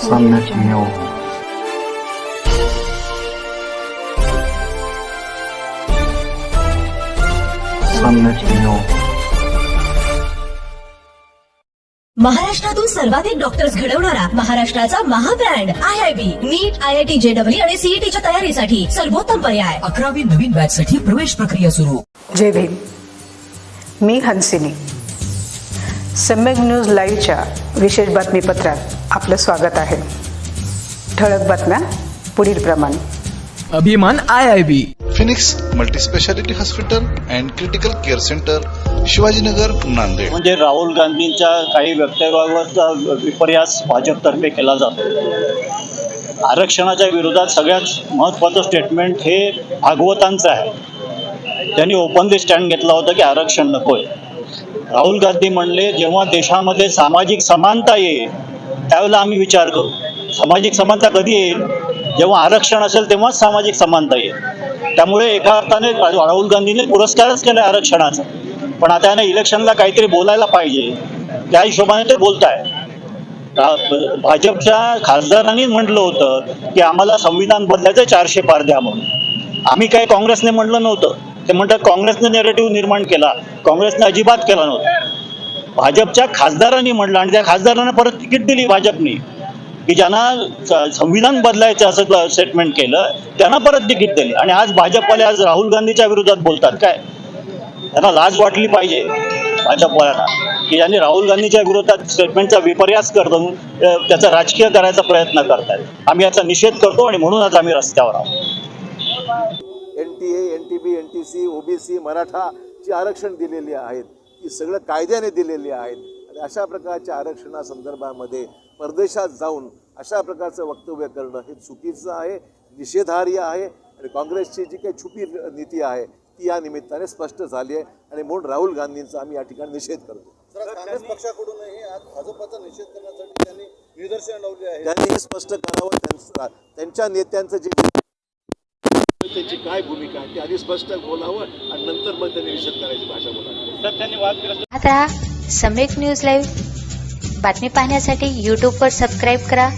Summit Mule. Summit Mule. महाराष्ट्रातून सर्वाधिक doctors घडवणारा महाराष्ट्राचा महाब्रँड I I B NEET I I T JW आणि सीईटीच्या तयारीसाठी सर्वोत्तम पर्याय. अकरावी नवीन बॅच साठी प्रवेश प्रक्रिया सुरू. जय भीम. मी हंसिनी. सम्यक न्यूज लाईव्हच्या विशेष बातमीपत्रात. आपलं स्वागत आहे. ठळक बातम्या पुढील प्रमाणे. अभिमान I I B. Phoenix multispeciality hospital and critical care centre Shivajinagar Nanded. म्हणजे राहुल गांधींच्या काही वक्तव्यावरचा विपर्यास भाजपतर्फे केला जातो. आरक्षणाच्या विरोधात सगळ्यात महत्त्वाचं स्टेटमेंट हे भागवतांचं आहे. त्यांनी ओपनली स्टँड घेतला होता की आरक्षण नकोय. राहुल गांधी म्हणले जेव्हा देशामध्ये सामाजिक समानता येईल त्यावेळेला आम्ही विचार करू. सामाजिक समानता कधी येईल? जेव्हा आरक्षण असेल तेव्हाच सामाजिक समानता येईल. त्यामुळे एका अर्थाने राहुल गांधीने पुरस्कारच केला आरक्षणाचा. पण आता याने इलेक्शनला काहीतरी बोलायला पाहिजे. त्या हिशोबाने ते बोलताय. भाजपच्या खासदारांनी म्हटलं होतं की आम्हाला संविधान बदलायचं चारशे पार द्या म्हणून. आम्ही काही काँग्रेसने म्हटलं नव्हतं. ते म्हणतात काँग्रेसने नेरेटिव्ह निर्माण केला. काँग्रेसने अजिबात केला नव्हता. भाजपच्या खासदारांनी म्हटलं आणि त्या खासदारांना परत तिकीट दिली भाजपनी की ज्यांना संविधान बदलायचं असं स्टेटमेंट केलं त्यांना परत तिकीट दिली. आणि आज भाजपवाले आज राहुल गांधीच्या विरोधात बोलतात काय? त्यांना लाज वाटली पाहिजे भाजपवाल्यांना की ज्यांनी राहुल गांधीच्या विरोधात स्टेटमेंटचा विपर्यास करतो त्याचा राजकीय करायचा प्रयत्न करतायत. आम्ही याचा निषेध करतो आणि म्हणूनच आम्ही रस्त्यावर आहोत. N T A N T B N T C OBC मराठाची आरक्षण दिलेली आहेत. ती सगळं कायद्याने दिलेली आहेत. आणि अशा प्रकारच्या आरक्षणासंदर्भामध्ये परदेशात जाऊन अशा प्रकारचं वक्तव्य करणं हे चुकीचं आहे निषेधार्ह आहे. आणि काँग्रेसची जी काही छुपी नीती आहे ती या निमित्ताने स्पष्ट झाली आहे. आणि म्हणून राहुल गांधींचा आम्ही या ठिकाणी निषेध करतो. काँग्रेस पक्षाकडूनही आज भाजपचा निषेध करण्यासाठी त्यांनी निदर्शन लावले आहे त्यांनी हे स्पष्ट करावं त्यांचं त्यांच्या नेत्यांचं जे त्याची काय भूमिका आहे ते आधी स्पष्ट बोलावं आणि नंतर मग त्यांनी निषेध करायची भाषा बोलावी. आता सम्यक न्यूज लाईव्ह बातमी पाहण्यासाठी यूट्यूबवर सबस्क्राईब करा.